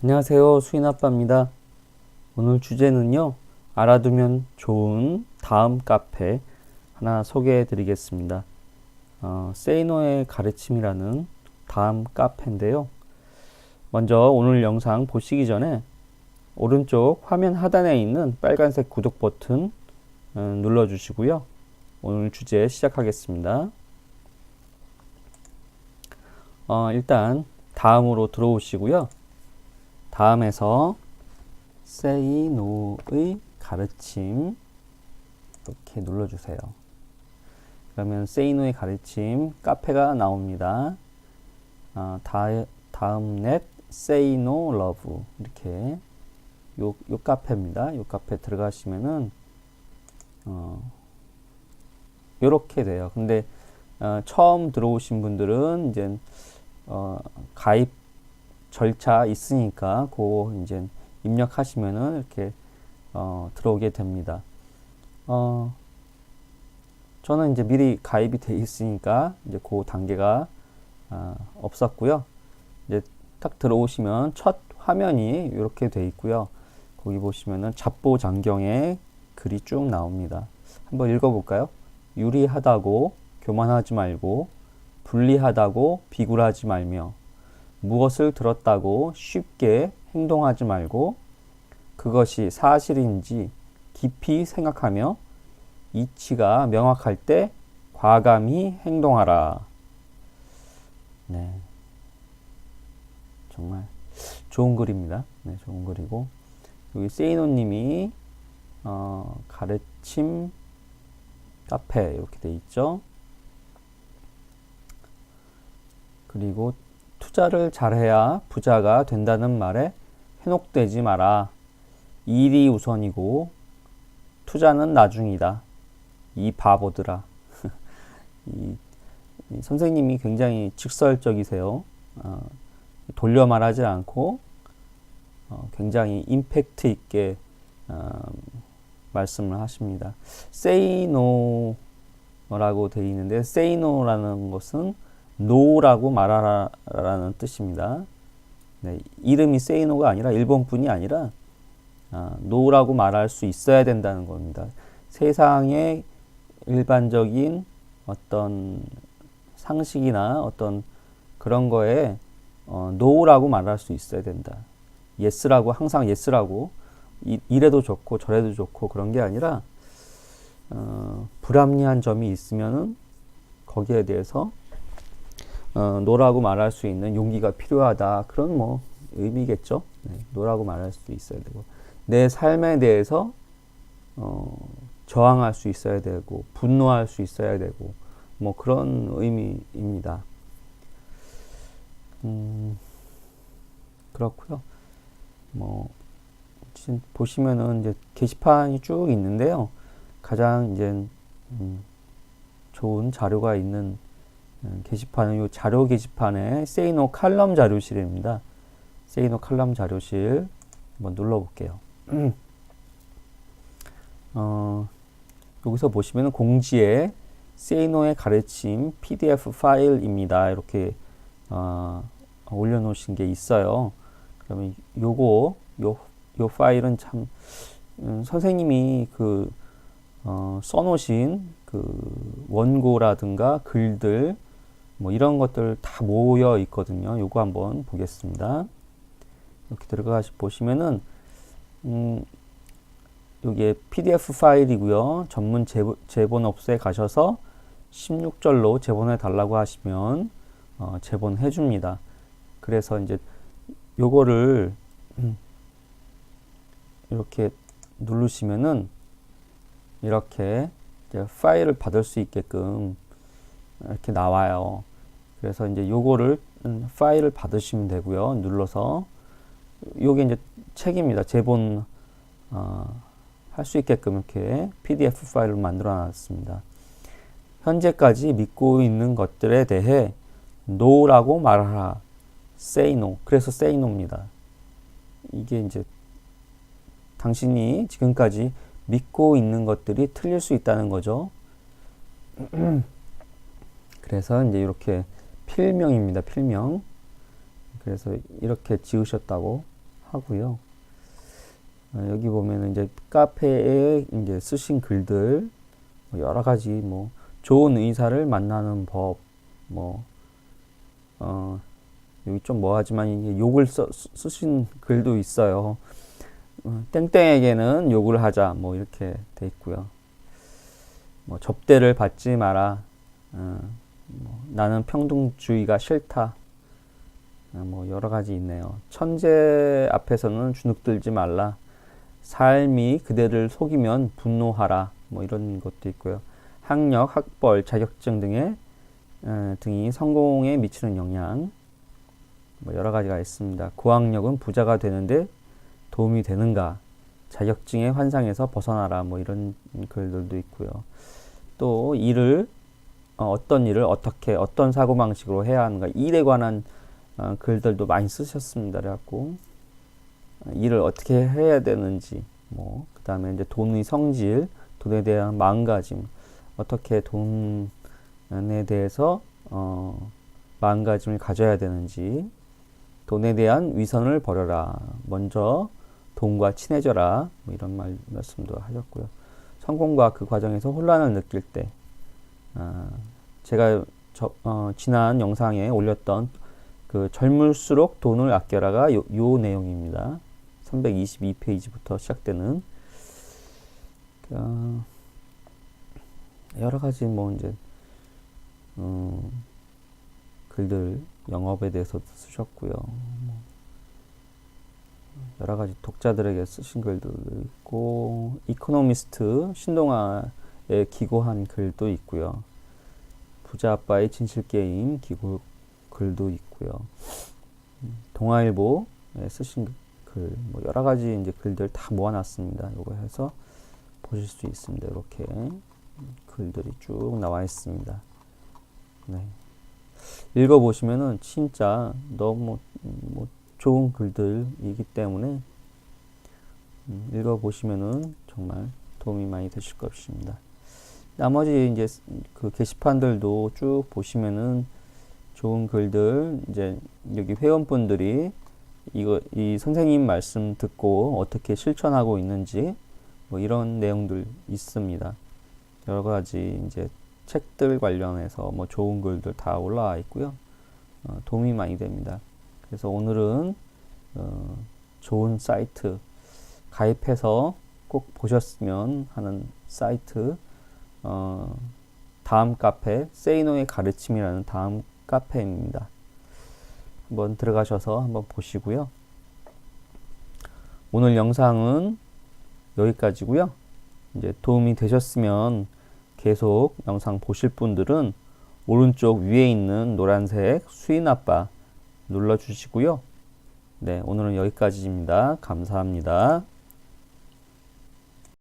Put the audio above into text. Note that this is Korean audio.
안녕하세요. 수인 아빠입니다. 오늘 주제는요. 알아두면 좋은 다음 카페 하나 소개해 드리겠습니다. 어, 세이노의 가르침이라는 다음 카페인데요. 먼저 오늘 영상 보시기 전에 오른쪽 화면 하단에 있는 빨간색 구독 버튼 어, 눌러 주시고요. 오늘 주제 시작하겠습니다. 어, 일단 다음으로 들어오시고요. 다음에서 no의 가르침 이렇게 눌러주세요. 그러면 no의 가르침 카페가 나옵니다. 아, 다, 다음 넷 no love 이렇게 요, 요 카페입니다. 요 카페 들어가시면은 어, 요렇게 돼요. 근데 어, 처음 들어오신 분들은 이제 어, 가입 절차 있으니까 그거 이제 입력하시면은 이렇게 어, 들어오게 됩니다. 어, 저는 이제 미리 가입이 돼 있으니까 이제 그 단계가 아, 없었고요. 이제 딱 들어오시면 첫 화면이 이렇게 돼 있고요. 거기 보시면은 잡보 장경에 글이 쭉 나옵니다. 한번 읽어볼까요? 유리하다고 교만하지 말고 불리하다고 비굴하지 말며 무엇을 들었다고 쉽게 행동하지 말고 그것이 사실인지 깊이 생각하며 이치가 명확할 때 과감히 행동하라. 네. 정말 좋은 글입니다. 네, 좋은 글이고 여기 세이노님이 어, 가르침 카페 이렇게 돼 있죠. 그리고 투자를 잘해야 부자가 된다는 말에 현혹되지 마라. 일이 우선이고 투자는 나중이다. 이 바보들아. 이, 이 선생님이 굉장히 직설적이세요. 어, 돌려 말하지 않고 어, 굉장히 임팩트 있게 어, 말씀을 하십니다. no라고 되어 있는데 no라는 것은 no라고 말하라라는 뜻입니다. 네, 이름이 no가 아니라 일본 분이 아니라 아, no라고 말할 수 있어야 된다는 겁니다. 세상의 일반적인 어떤 상식이나 어떤 그런 거에 어, no라고 말할 수 있어야 된다. yes라고 항상 yes라고 이, 이래도 좋고 저래도 좋고 그런 게 아니라 어, 불합리한 점이 있으면은 거기에 대해서 어, 노라고 말할 수 있는 용기가 필요하다 그런 뭐 의미겠죠. 네, 노라고 말할 수 있어야 되고 내 삶에 대해서 어, 저항할 수 있어야 되고 분노할 수 있어야 되고 뭐 그런 의미입니다. 음, 그렇고요. 뭐 지금 보시면은 이제 게시판이 쭉 있는데요. 가장 이제 음, 좋은 자료가 있는 음, 게시판은 이 자료 게시판에 세이노 칼럼 자료실입니다. 세이노 칼럼 자료실 한번 눌러볼게요. 어, 여기서 보시면 공지에 세이노의 가르침 PDF 파일입니다. 이렇게 어, 올려놓으신 게 있어요. 그러면 요거 요, 요 파일은 참 음, 선생님이 그 어, 써놓으신 그 원고라든가 글들 뭐 이런 것들 다 모여 있거든요. 요거 한번 보겠습니다. 이렇게 들어가시 보시면은 음, 여기에 PDF 파일이고요. 전문 제보, 제본업소에 가셔서 16절로 제본해 달라고 하시면 어, 제본해 줍니다. 그래서 이제 요거를 이렇게 누르시면은 이렇게 파일을 받을 수 있게끔 이렇게 나와요. 그래서 이제 요거를 음, 파일을 받으시면 되고요. 눌러서 요게 이제 책입니다. 제본 어, 할 수 있게끔 이렇게 PDF 파일을 만들어 놨습니다. 현재까지 믿고 있는 것들에 대해 no라고 말하라. say no. 그래서 say no입니다. 이게 이제 당신이 지금까지 믿고 있는 것들이 틀릴 수 있다는 거죠. 그래서 이제 이렇게 필명입니다. 필명. 그래서 이렇게 지으셨다고 하고요. 어, 여기 보면은 이제 카페에 이제 쓰신 글들 뭐 여러 가지 뭐 좋은 의사를 만나는 법, 뭐, 어, 여기 좀 뭐하지만 욕을 써, 쓰- 쓰신 글도 있어요. 어, 땡땡에게는 욕을 하자, 뭐 이렇게 돼 있고요. 뭐 접대를 받지 마라. 어, 뭐 나는 평등주의가 싫다. 어, 뭐 여러 가지 있네요. 천재 앞에서는 주눅들지 말라. 삶이 그대를 속이면 분노하라. 뭐 이런 것도 있고요. 학력, 학벌, 자격증 등의 어, 등이 성공에 미치는 영향 뭐 여러 가지가 있습니다. 고학력은 부자가 되는데 도움이 되는가? 자격증의 환상에서 벗어나라. 뭐 이런 글들도 있고요. 또 일을 어, 어떤 일을 어떻게 어떤 사고 방식으로 해야 하는가 일에 관한 어, 글들도 많이 쓰셨습니다. 그래갖고 어, 일을 어떻게 해야 되는지 뭐 그다음에 이제 돈의 성질, 돈에 대한 마음가짐, 어떻게 돈에 대해서 어, 마음가짐을 가져야 되는지 돈에 대한 위선을 버려라. 먼저 돈과 친해져라. 뭐 이런 말 말씀도 하셨고요. 성공과 그 과정에서 혼란을 느낄 때 아, 제가 저, 어, 지난 영상에 올렸던 그 젊을수록 돈을 아껴라가 요, 요 내용입니다. 322페이지부터 시작되는 어, 여러 가지 뭐 이제 음, 글들 영업에 대해서 쓰셨고요. 뭐 여러 가지 독자들에게 쓰신 글도 있고 이코노미스트 신동아에 기고한 글도 있고요. 부자 아빠의 진실 게임 기고 글도 있고요. 음, 동아일보에 쓰신 글, 뭐 여러 가지 이제 글들 다 모아놨습니다. 이거 해서 보실 수 있습니다. 이렇게 글들이 쭉 나와 있습니다. 네. 읽어보시면은 진짜 너무 음, 뭐 좋은 글들이기 때문에 음, 읽어보시면은 정말 도움이 많이 되실 것입니다. 나머지 이제 그 게시판들도 쭉 보시면은 좋은 글들 이제 여기 회원분들이 이거 이 선생님 말씀 듣고 어떻게 실천하고 있는지 뭐 이런 내용들 있습니다. 여러 가지 이제 책들 관련해서 뭐 좋은 글들 다 올라와 있고요. 어, 도움이 많이 됩니다. 그래서 오늘은 어, 좋은 사이트 가입해서 꼭 보셨으면 하는 사이트 어, 다음 카페 세이노의 가르침이라는 다음 카페입니다. 한번 들어가셔서 한번 보시고요. 오늘 영상은 여기까지고요. 이제 도움이 되셨으면 계속 영상 보실 분들은 오른쪽 위에 있는 노란색 수인 아빠 눌러 주시고요. 네, 오늘은 여기까지입니다. 감사합니다.